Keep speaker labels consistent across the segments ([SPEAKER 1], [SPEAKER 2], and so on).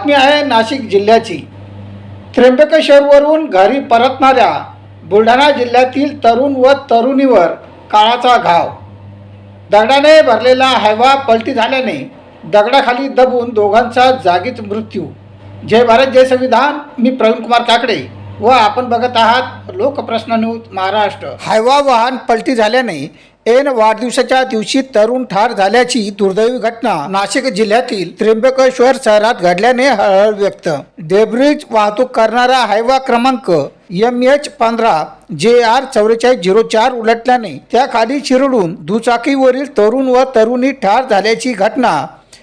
[SPEAKER 1] बातमी आहे नाशिक जिल्ह्याची. त्र्यंबकेश्वरवरून घरी परतणाऱ्या बुलढाणा जिल्ह्यातील तरुण व तरुणीवर काळाचा घाव. दगडाने भरलेला हायवा पलटी झाल्याने दगडाखाली दबून दोघांचा जागीच मृत्यू. जय भारत जय संविधान. मी प्रवीण कुमार काकडे व आपण बघत आहात लोकप्रश्न न्यूज महाराष्ट्र. हायवा वाहन पलटी झाल्याने ऐन वाढदिवसाच्या दिवशी तरुण ठार झाल्याची दुर्दैवी घटना नाशिक जिल्ह्यातील त्र्यंबकेश्वर शहरात घडल्याने हळहळ व्यक्त. डेब्रिज वाहतूक करणारा हायवा क्रमांक एम एच पंधरा जे आर चौवेचाळीस झिरो चार उलटल्याने त्याखाली चिरडून दुचाकीवरील तरुण व तरुणी ठार झाल्याची घटना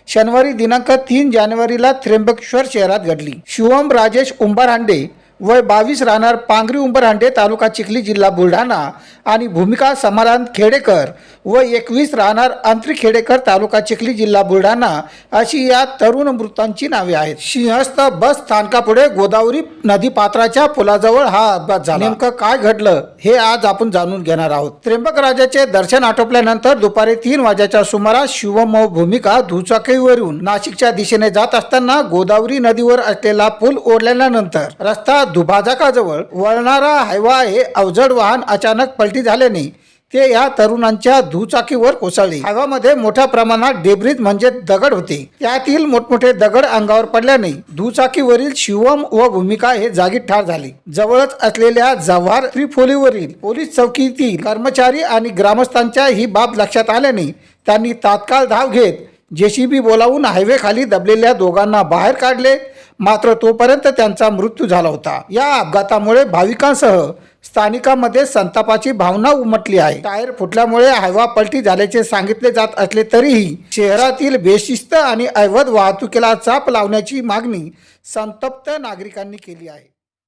[SPEAKER 1] शनिवारी दिनांक तीन जानेवारीला त्र्यंबकेश्वर शहरात घडली. शिवम राजेश उंबरहांडे वय बावीस राहणार पांगरी उंबरहांडे तालुका चिखली जिल्हा बुलढाणा. आणि भूमिका समाधान खेडेकर व एकवीस राहणार अंतरी खेडेकर तालुका चिखली जिल्हा बुलढाणा अशी या तरुण मृतांची नावे आहेत. सिंहस्थ बस स्थानकापुढे गोदावरी नदी पात्राच्या पुलाजवळ हा अपघात झाला. नेमकं काय घडलं हे आज आपण जाणून घेणार आहोत. त्र्यंबक राजाचे दर्शन आटोपल्यानंतर दुपारी तीन वाजेच्या सुमारास शिवम भूमिका दुचाकीवरून नाशिकच्या दिशेने जात असताना गोदावरी नदीवर असलेला पूल ओढल्यानंतर रस्ता दुभाजकाजवळ वळणारा हायवा हे अवजड वाहन अचानक पलटी झाल्याने ते या तरुणांच्या दुचाकीवर कोसळले. हायवामध्ये मोठ्या प्रमाणात डेब्रिज म्हणजे दगड होते. त्यातील मोठमोठे दगड अंगावर पडल्याने दुचाकीवरील शिवम व भूमिका हे जागी ठार झाले. जवळच असलेल्या जव्हार त्रिफोलीवरील पोलीस चौकीतील कर्मचारी आणि ग्रामस्थांच्या ही बाब लक्षात आल्याने त्यांनी तात्काळ धाव घेत जेसीबी बोलावून हायवेखाली दबलेल्या दोघांना बाहेर काढले. मात्र तोपर्यंत त्यांचा मृत्यू झाला होता. या अपघातामुळे भाविकांसह स्थानिकांमध्ये संतापाची भावना उमटली आहे. टायर फुटल्यामुळे हायवा पलटी झाल्याचे सांगितले जात असले तरीही शहरातील बेशिस्त आणि अवैध वाहतुकीला चाप लावण्याची मागणी संतप्त नागरिकांनी केली आहे.